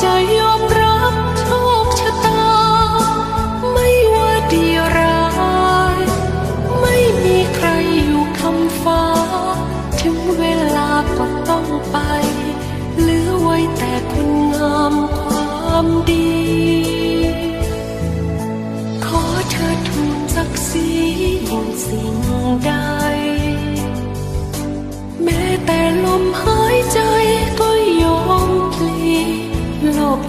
加油。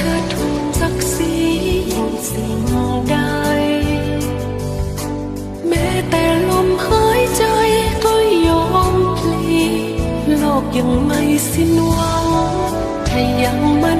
ทิดทูนศักดิ์ศรียิ่งสิ่งใด แม้แต่ลมหายใจก็ยอมพลี โลกยังไม่สิ้นหวังถ้ายังมัน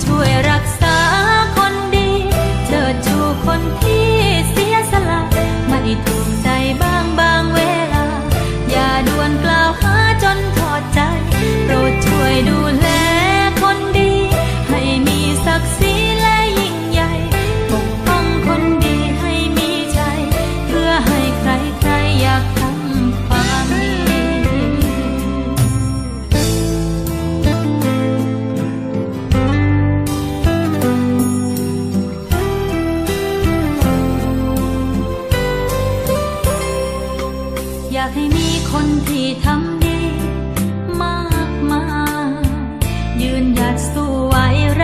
to หยัดสู้ไหว้แร